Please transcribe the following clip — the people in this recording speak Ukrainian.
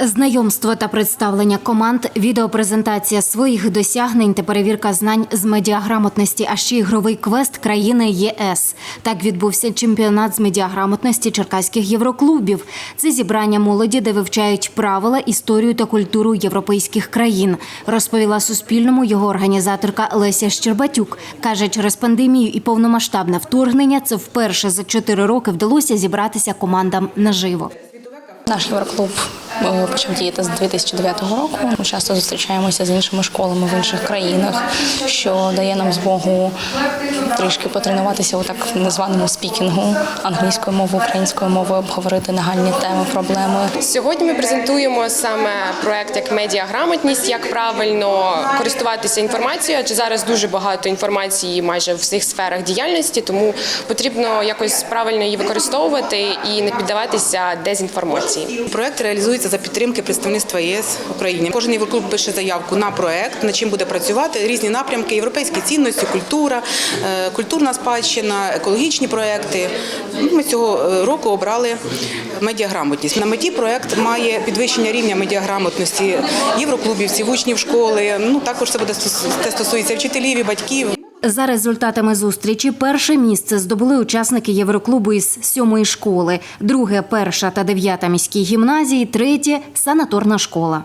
Знайомство та представлення команд, відеопрезентація своїх досягнень та перевірка знань з медіаграмотності, а ще ігровий квест країни ЄС. Так відбувся чемпіонат з медіаграмотності черкаських євроклубів. Це зібрання молоді, де вивчають правила, історію та культуру європейських країн. Розповіла Суспільному його організаторка Леся Щербатюк. каже, через пандемію і повномасштабне вторгнення це вперше за чотири роки вдалося зібратися командам наживо. Наш євроклуб почав діяти з 2009 року. Ми часто зустрічаємося з іншими школами в інших країнах, що дає нам змогу трішки потренуватися у так незваному спікінгу англійською мовою, українською мовою, обговорити нагальні теми, проблеми. Сьогодні ми презентуємо саме проект як медіаграмотність, як правильно користуватися інформацією, адже зараз дуже багато інформації майже в всіх сферах діяльності, тому потрібно якось правильно її використовувати і не піддаватися дезінформації. Проект реалізується за підтримки представництва ЄС України. Кожен євроклуб пише заявку на проект, над чим буде працювати різні напрямки: європейські цінності, культура, е, культурна спадщина, екологічні проекти. Ми цього е, року обрали медіаграмотність. На меті проект має підвищення рівня медіаграмотності євроклубівців, учнів школи. Ну також це буде це стосується вчителів і батьків. За результатами зустрічі перше місце здобули учасники Євроклубу із сьомої школи, друге перша та дев'ята міські гімназії, третє санаторна школа.